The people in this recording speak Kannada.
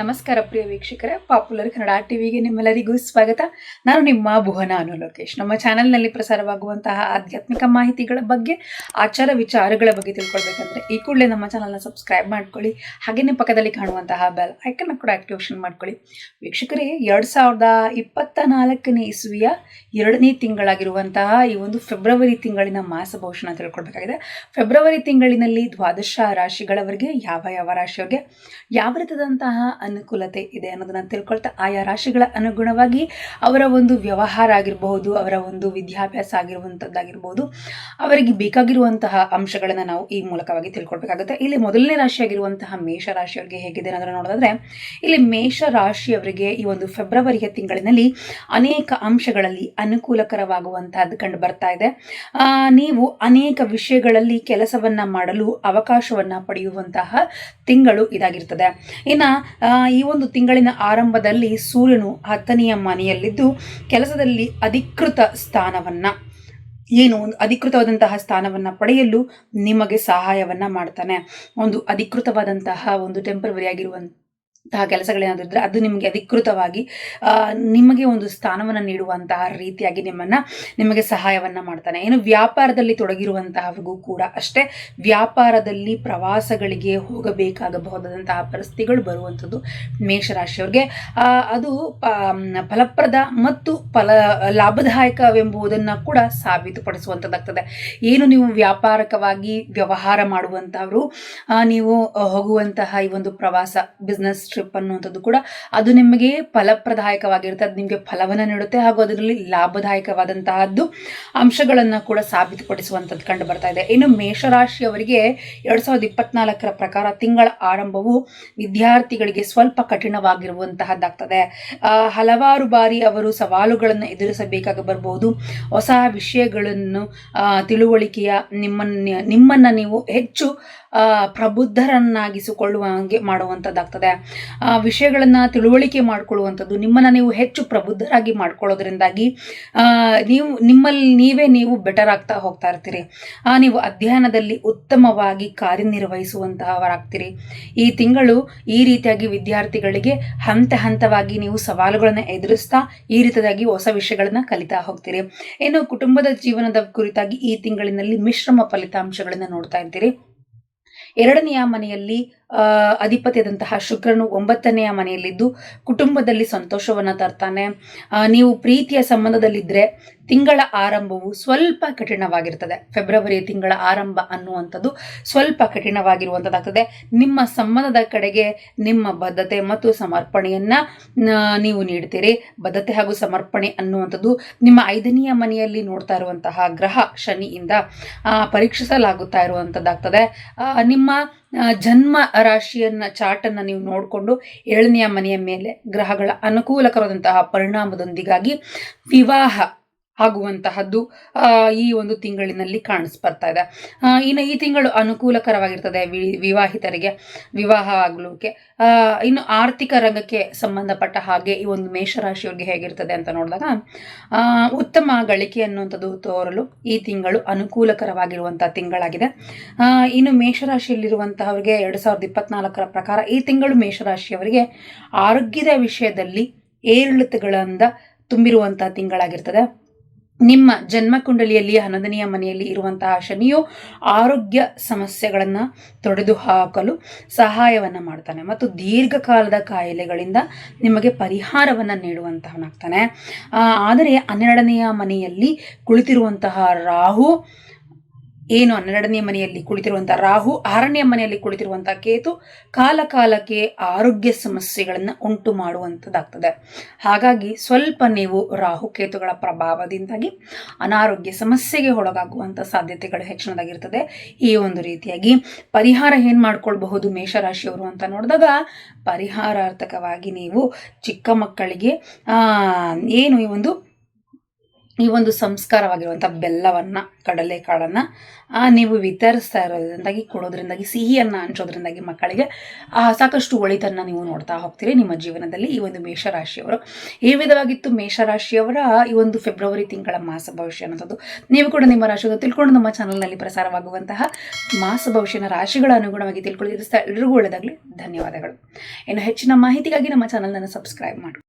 ನಮಸ್ಕಾರ ಪ್ರಿಯ ವೀಕ್ಷಕರೇ ಪಾಪ್ಯುಲರ್ ಕನ್ನಡ ಟಿವಿಗೆ ನಿಮ್ಮೆಲ್ಲರಿಗೂ ಸ್ವಾಗತ. ನಾನು ನಿಮ್ಮ ಭುವನ ಅನು ಲೋಕೇಶ್. ನಮ್ಮ ಚಾನೆಲ್ನಲ್ಲಿ ಪ್ರಸಾರವಾಗುವಂತಹ ಆಧ್ಯಾತ್ಮಿಕ ಮಾಹಿತಿಗಳ ಬಗ್ಗೆ, ಆಚಾರ ವಿಚಾರಗಳ ಬಗ್ಗೆ ತಿಳ್ಕೊಳ್ಬೇಕಂದ್ರೆ ಈ ಕೂಡಲೇ ನಮ್ಮ ಚಾನಲ್ನ ಸಬ್ಸ್ಕ್ರೈಬ್ ಮಾಡ್ಕೊಳ್ಳಿ. ಹಾಗೆಯೇ ಪಕ್ಕದಲ್ಲಿ ಕಾಣುವಂತಹ ಬೆಲ್ ಐಕನ್ನ ಕೂಡ ಆಕ್ಟಿವೇಷನ್ ಮಾಡ್ಕೊಳ್ಳಿ. ವೀಕ್ಷಕರೇ, ಎರಡು ಸಾವಿರದ ಇಪ್ಪತ್ತ ನಾಲ್ಕನೇ ಇಸ್ವಿಯ ಎರಡನೇ ತಿಂಗಳಾಗಿರುವಂತಹ ಈ ಒಂದು ಫೆಬ್ರವರಿ ತಿಂಗಳಿನ ಮಾಸ ಭವಿಷ್ಯನ ತಿಳ್ಕೊಳ್ಬೇಕಾಗಿದೆ. ಫೆಬ್ರವರಿ ತಿಂಗಳಿನಲ್ಲಿ ದ್ವಾದಶ ರಾಶಿಗಳವರಿಗೆ, ಯಾವ ಯಾವ ರಾಶಿಯವರಿಗೆ, ಯಾವ ರೀತಿಯಾದಂತಹ ಅನುಕೂಲತೆ ಇದೆ ಅನ್ನೋದನ್ನ ತಿಳ್ಕೊಳ್ತಾ ಆಯಾ ರಾಶಿಗಳ ಅನುಗುಣವಾಗಿ ಅವರ ಒಂದು ವ್ಯವಹಾರ ಆಗಿರಬಹುದು, ಅವರ ಒಂದು ವಿದ್ಯಾಭ್ಯಾಸ ಆಗಿರುವಂಥದ್ದಾಗಿರ್ಬೋದು ಅವರಿಗೆ ಬೇಕಾಗಿರುವಂತಹ ಅಂಶಗಳನ್ನು ನಾವು ಈ ಮೂಲಕವಾಗಿ ತಿಳ್ಕೊಳ್ಬೇಕಾಗುತ್ತೆ. ಇಲ್ಲಿ ಮೊದಲನೇ ರಾಶಿಯಾಗಿರುವಂತಹ ಮೇಷ ರಾಶಿಯವರಿಗೆ ಹೇಗಿದೆ ಅನ್ನೋದನ್ನು ನೋಡೋದಾದ್ರೆ, ಇಲ್ಲಿ ಮೇಷ ರಾಶಿಯವರಿಗೆ ಈ ಒಂದು ಫೆಬ್ರವರಿಯ ತಿಂಗಳಿನಲ್ಲಿ ಅನೇಕ ಅಂಶಗಳಲ್ಲಿ ಅನುಕೂಲಕರವಾಗುವಂತಹದ್ದು ಕಂಡು ಬರ್ತಾ ಇದೆ. ನೀವು ಅನೇಕ ವಿಷಯಗಳಲ್ಲಿ ಕೆಲಸವನ್ನ ಮಾಡಲು ಅವಕಾಶವನ್ನ ಪಡೆಯುವಂತಹ ತಿಂಗಳು ಇದಾಗಿರ್ತದೆ. ಇನ್ನು ಈ ಒಂದು ತಿಂಗಳಿನ ಆರಂಭದಲ್ಲಿ ಸೂರ್ಯನು ಹತ್ತನೆಯ ಮನೆಯಲ್ಲಿದ್ದು, ಕೆಲಸದಲ್ಲಿ ಅಧಿಕೃತ ಸ್ಥಾನವನ್ನ, ಏನು ಒಂದು ಅಧಿಕೃತವಾದಂತಹ ಸ್ಥಾನವನ್ನ ಪಡೆಯಲು ನಿಮಗೆ ಸಹಾಯವನ್ನ ಮಾಡ್ತಾನೆ. ಒಂದು ಅಧಿಕೃತವಾದಂತಹ ಒಂದು ಟೆಂಪರವರಿ ಆಗಿರುವಂತಹ ಕೆಲಸಗಳೇನಾದ್ರೂ ಇದ್ರೆ ಅದು ನಿಮಗೆ ಅಧಿಕೃತವಾಗಿ ನಿಮಗೆ ಒಂದು ಸ್ಥಾನವನ್ನು ನೀಡುವಂತಹ ರೀತಿಯಾಗಿ ನಿಮ್ಮನ್ನ ನಿಮಗೆ ಸಹಾಯವನ್ನ ಮಾಡ್ತಾನೆ. ಏನು ವ್ಯಾಪಾರದಲ್ಲಿ ತೊಡಗಿರುವಂತಹವರಿಗೂ ಕೂಡ ಅಷ್ಟೇ, ವ್ಯಾಪಾರದಲ್ಲಿ ಪ್ರವಾಸಗಳಿಗೆ ಹೋಗಬೇಕಾಗಬಹುದಾದಂತಹ ಪರಿಸ್ಥಿತಿಗಳು ಬರುವಂಥದ್ದು ಮೇಷರಾಶಿಯವ್ರಿಗೆ. ಅದು ಫಲಪ್ರದ ಮತ್ತು ಫಲ ಲಾಭದಾಯಕವೆಂಬುದನ್ನು ಕೂಡ ಸಾಬೀತುಪಡಿಸುವಂಥದ್ದಾಗ್ತದೆ. ಏನು ನೀವು ವ್ಯಾಪಾರಕವಾಗಿ ವ್ಯವಹಾರ ಮಾಡುವಂತಹವರು ನೀವು ಹೋಗುವಂತಹ ಈ ಒಂದು ಪ್ರವಾಸ ಬಿಸ್ನೆಸ್ ಟ್ರಿಪ್ ಅನ್ನುವಂಥದ್ದು ಕೂಡ ಅದು ನಿಮಗೆ ಫಲಪ್ರದಾಯಕವಾಗಿರುತ್ತೆ, ಅದು ನಿಮಗೆ ಫಲವನ್ನು ನೀಡುತ್ತೆ ಹಾಗೂ ಅದರಲ್ಲಿ ಲಾಭದಾಯಕವಾದಂತಹದ್ದು ಅಂಶಗಳನ್ನು ಕೂಡ ಸಾಬೀತುಪಡಿಸುವಂಥದ್ದು ಕಂಡು ಬರ್ತಾ ಇದೆ. ಇನ್ನು ಮೇಷರಾಶಿಯವರಿಗೆ ಎರಡು ಸಾವಿರದ ಇಪ್ಪತ್ನಾಲ್ಕರ ಪ್ರಕಾರ ತಿಂಗಳ ಆರಂಭವು ವಿದ್ಯಾರ್ಥಿಗಳಿಗೆ ಸ್ವಲ್ಪ ಕಠಿಣವಾಗಿರುವಂತಹದ್ದಾಗ್ತದೆ. ಹಲವಾರು ಬಾರಿ ಅವರು ಸವಾಲುಗಳನ್ನು ಎದುರಿಸಬೇಕಾಗಿ ಬರಬಹುದು ಹೊಸ ವಿಷಯಗಳನ್ನು ತಿಳುವಳಿಕೆಯ ನಿಮ್ಮನ್ನ, ನಿಮ್ಮನ್ನು ನೀವು ಹೆಚ್ಚು ಪ್ರಬುದ್ಧರನ್ನಾಗಿಸಿಕೊಳ್ಳುವ ಹಾಗೆ ಮಾಡುವಂಥದ್ದಾಗ್ತದೆ ವಿಷಯಗಳನ್ನ ತಿಳುವಳಿಕೆ ಮಾಡಿಕೊಳ್ಳುವಂಥದ್ದು ನಿಮ್ಮನ್ನ ನೀವು ಹೆಚ್ಚು ಪ್ರಬುದ್ಧರಾಗಿ ಮಾಡ್ಕೊಳ್ಳೋದ್ರಿಂದಾಗಿ ಆ, ನೀವು ನಿಮ್ಮಲ್ಲಿ ನೀವೇ ನೀವು ಬೆಟರ್ ಆಗ್ತಾ ಹೋಗ್ತಾ ಇರ್ತೀರಿ. ಆ, ನೀವು ಅಧ್ಯಯನದಲ್ಲಿ ಉತ್ತಮವಾಗಿ ಕಾರ್ಯನಿರ್ವಹಿಸುವಂತಹವರಾಗ್ತೀರಿ. ಈ ತಿಂಗಳು ಈ ರೀತಿಯಾಗಿ ವಿದ್ಯಾರ್ಥಿಗಳಿಗೆ ಹಂತ ಹಂತವಾಗಿ ನೀವು ಸವಾಲುಗಳನ್ನು ಎದುರಿಸ್ತಾ ಈ ರೀತಿಯಾಗಿ ಹೊಸ ವಿಷಯಗಳನ್ನ ಕಲಿತಾ ಹೋಗ್ತೀರಿ. ಇನ್ನು ಕುಟುಂಬದ ಜೀವನದ ಕುರಿತಾಗಿ ಈ ತಿಂಗಳಿನಲ್ಲಿ ಮಿಶ್ರಮ ಫಲಿತಾಂಶಗಳನ್ನ ನೋಡ್ತಾ ಇರ್ತೀರಿ. ಎರಡನೆಯ ಮನೆಯಲ್ಲಿ ಆ, ಅಧಿಪತಿಯಾದಂತಹ ಶುಕ್ರನು ಒಂಬತ್ತನೆಯ ಮನೆಯಲ್ಲಿದ್ದು ಕುಟುಂಬದಲ್ಲಿ ಸಂತೋಷವನ್ನು ತರ್ತಾನೆ. ನೀವು ಪ್ರೀತಿಯ ಸಂಬಂಧದಲ್ಲಿದ್ದರೆ ತಿಂಗಳ ಆರಂಭವು ಸ್ವಲ್ಪ ಕಠಿಣವಾಗಿರ್ತದೆ. ಫೆಬ್ರವರಿ ತಿಂಗಳ ಆರಂಭ ಅನ್ನುವಂಥದ್ದು ಸ್ವಲ್ಪ ಕಠಿಣವಾಗಿರುವಂಥದ್ದಾಗ್ತದೆ. ನಿಮ್ಮ ಸಂಬಂಧದ ಕಡೆಗೆ ನಿಮ್ಮ ಬದ್ಧತೆ ಮತ್ತು ಸಮರ್ಪಣೆಯನ್ನು ನೀವು ನೀಡ್ತೀರಿ. ಬದ್ಧತೆ ಹಾಗೂ ಸಮರ್ಪಣೆ ಅನ್ನುವಂಥದ್ದು ನಿಮ್ಮ ಐದನೆಯ ಮನೆಯಲ್ಲಿ ನೋಡ್ತಾ ಇರುವಂತಹ ಗ್ರಹ ಶನಿಯಿಂದ ಪರೀಕ್ಷಿಸಲಾಗುತ್ತಾ ಇರುವಂಥದ್ದಾಗ್ತದೆ. ನಿಮ್ಮ ಜನ್ಮ ರಾಶಿಯನ್ನ ಚಾರ್ಟನ್ನು ನೀವು ನೋಡಿಕೊಂಡು ಏಳನೆಯ ಮನೆಯ ಮೇಲೆ ಗ್ರಹಗಳ ಅನುಕೂಲಕರವಾದಂತಹ ಪರಿಣಾಮದೊಂದಿಗಾಗಿ ವಿವಾಹ ಆಗುವಂತಹದ್ದು ಈ ಒಂದು ತಿಂಗಳಿನಲ್ಲಿ ಕಾಣಿಸ್ಬರ್ತಾ ಇದೆ. ಇನ್ನು ಈ ತಿಂಗಳು ಅನುಕೂಲಕರವಾಗಿರ್ತದೆ ವಿವಾಹಿತರಿಗೆ, ವಿವಾಹ ಆಗಲಿಕ್ಕೆ. ಇನ್ನು ಆರ್ಥಿಕ ರಂಗಕ್ಕೆ ಸಂಬಂಧಪಟ್ಟ ಹಾಗೆ ಈ ಒಂದು ಮೇಷರಾಶಿಯವರಿಗೆ ಹೇಗಿರ್ತದೆ ಅಂತ ನೋಡಿದಾಗ ಉತ್ತಮ ಗಳಿಕೆ ಅನ್ನುವಂಥದ್ದು ತೋರಲು ಈ ತಿಂಗಳು ಅನುಕೂಲಕರವಾಗಿರುವಂಥ ತಿಂಗಳಾಗಿದೆ. ಇನ್ನು ಮೇಷರಾಶಿಯಲ್ಲಿರುವಂತಹವರಿಗೆ ಎರಡು ಸಾವಿರದ ಇಪ್ಪತ್ನಾಲ್ಕರ ಪ್ರಕಾರ ಈ ತಿಂಗಳು ಮೇಷರಾಶಿಯವರಿಗೆ ಆರೋಗ್ಯದ ವಿಷಯದಲ್ಲಿ ಏರಿಳಿತಗಳಿಂದ ತುಂಬಿರುವಂಥ ತಿಂಗಳಾಗಿರ್ತದೆ. ನಿಮ್ಮ ಜನ್ಮ ಕುಂಡಲಿಯಲ್ಲಿ ಹನ್ನೊಂದನೆಯ ಮನೆಯಲ್ಲಿ ಇರುವಂತಹ ಶನಿಯು ಆರೋಗ್ಯ ಸಮಸ್ಯೆಗಳನ್ನು ತೊಡೆದು ಹಾಕಲು ಸಹಾಯವನ್ನು ಮಾಡ್ತಾನೆ ಮತ್ತು ದೀರ್ಘಕಾಲದ ಕಾಯಿಲೆಗಳಿಂದ ನಿಮಗೆ ಪರಿಹಾರವನ್ನು ನೀಡುವಂತಹವನಾಗ್ತಾನೆ. ಆದರೆ ಹನ್ನೆರಡನೆಯ ಮನೆಯಲ್ಲಿ ಕುಳಿತಿರುವಂತಹ ರಾಹು ಏನು ಹನ್ನೆರಡನೇ ಮನೆಯಲ್ಲಿ ಕುಳಿತಿರುವಂಥ ರಾಹು, ಆರನೇ ಮನೆಯಲ್ಲಿ ಕುಳಿತಿರುವಂಥ ಕೇತು ಕಾಲಕಾಲಕ್ಕೆ ಆರೋಗ್ಯ ಸಮಸ್ಯೆಗಳನ್ನು ಉಂಟು ಮಾಡುವಂಥದ್ದಾಗ್ತದೆ ಹಾಗಾಗಿ ಸ್ವಲ್ಪ ನೀವು ರಾಹು ಕೇತುಗಳ ಪ್ರಭಾವದಿಂದಾಗಿ ಅನಾರೋಗ್ಯ ಸಮಸ್ಯೆಗೆ ಒಳಗಾಗುವಂಥ ಸಾಧ್ಯತೆಗಳು ಹೆಚ್ಚಿನದಾಗಿರ್ತದೆ. ಈ ಒಂದು ರೀತಿಯಾಗಿ ಪರಿಹಾರ ಏನು ಮಾಡ್ಕೊಳ್ಬಹುದು ಮೇಷರಾಶಿಯವರು ಅಂತ ನೋಡಿದಾಗ ಪರಿಹಾರಾರ್ಥಕವಾಗಿ ನೀವು ಚಿಕ್ಕ ಮಕ್ಕಳಿಗೆ ಏನು ಈ ಒಂದು ಈ ಒಂದು ಸಂಸ್ಕಾರವಾಗಿರುವಂಥ ಬೆಲ್ಲವನ್ನು, ಕಡಲೆಕಾಳನ್ನು ನೀವು ವಿತರಿಸ್ತಾ ಇರೋದ್ರಿಂದಾಗಿ ಕೊಡೋದ್ರಿಂದಾಗಿ, ಸಿಹಿಯನ್ನು ಹಂಚೋದ್ರಿಂದಾಗಿ ಮಕ್ಕಳಿಗೆ ಸಾಕಷ್ಟು ಒಳಿತನ್ನು ನೀವು ನೋಡ್ತಾ ಹೋಗ್ತೀರಿ ನಿಮ್ಮ ಜೀವನದಲ್ಲಿ. ಈ ಒಂದು ಮೇಷರಾಶಿಯವರು, ಈ ವಿಧವಾಗಿತ್ತು ಮೇಷರಾಶಿಯವರ ಈ ಒಂದು ಫೆಬ್ರವರಿ ತಿಂಗಳ ಮಾಸ ಭವಿಷ್ಯ ಅನ್ನೋದು ನೀವು ಕೂಡ ನಿಮ್ಮ ರಾಶಿಯನ್ನು ತಿಳ್ಕೊಂಡು ನಮ್ಮ ಚಾನಲ್ನಲ್ಲಿ ಪ್ರಸಾರವಾಗುವಂತಹ ಮಾಸ ಭವಿಷ್ಯನ ರಾಶಿಗಳ ಅನುಗುಣವಾಗಿ ತಿಳ್ಕೊಳ್ಳಿ. ಎಲ್ರಿಗೂ ಒಳ್ಳೆಯದಾಗಲಿ. ಧನ್ಯವಾದಗಳು. ಇನ್ನು ಹೆಚ್ಚಿನ ಮಾಹಿತಿಗಾಗಿ ನಮ್ಮ ಚಾನಲನ್ನು ಸಬ್ಸ್ಕ್ರೈಬ್ ಮಾಡಿ.